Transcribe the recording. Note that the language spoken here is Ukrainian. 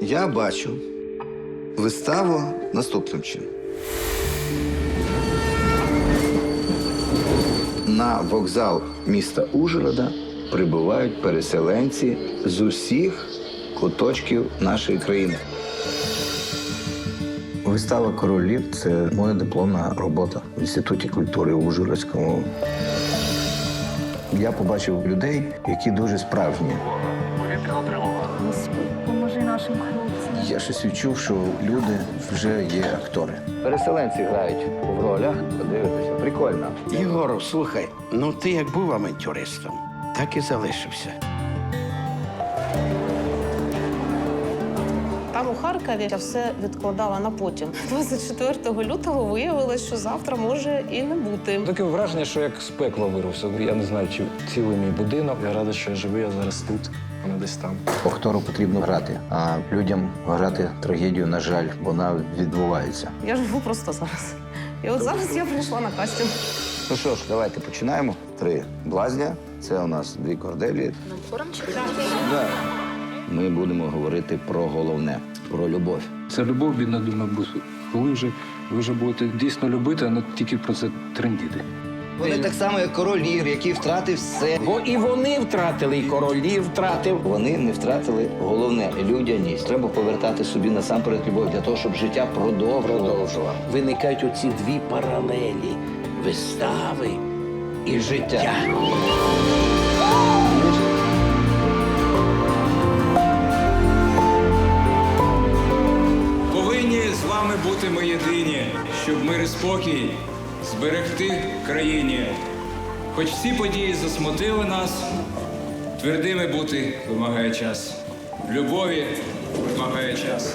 Я бачу виставу наступним чином. На вокзал міста Ужгорода прибувають переселенці з усіх куточків нашої країни. Вистава Королів це моя дипломна робота в Інституті культури Ужгородському. Я побачив людей, які дуже справжні. Господи, поможи нашим хлопцям. Я щось відчув, що люди вже є актори. Переселенці грають в ролях. Подивитися, прикольно. Єгоров, слухай, ну ти як був авантюристом, так і залишився. Там у Харкові я все відкладала на потім. 24 лютого виявилось, що завтра може і не бути. Таке враження, що як з пекла вирвався. Я не знаю, чи цілий мій будинок. Я радий, що я живий, я зараз тут, а не десь там. Актору потрібно грати, а людям грати трагедію, на жаль, вона відбувається. Я живу просто зараз. І от зараз я прийшла на кастинг. Ну що ж, давайте починаємо. Три блазня. Це у нас дві корделі. Да. Ми будемо говорити про головне про любов. Це любов від надумав бусу. Коли вже ви вже будете дійсно любити, а не тільки про це трендіти. Вони так само, як король Лір, який втратив все. Бо і вони втратили, і королі втратив. Вони не втратили головне людяність. Треба повертати собі насамперед любов для того, щоб життя продовжувало. Виникають оці дві паралелі вистави і життя. Бути ми єдині, щоб мир і спокій зберегти країні. Хоч всі події засмутили нас, твердими бути вимагає час. Любові вимагає час.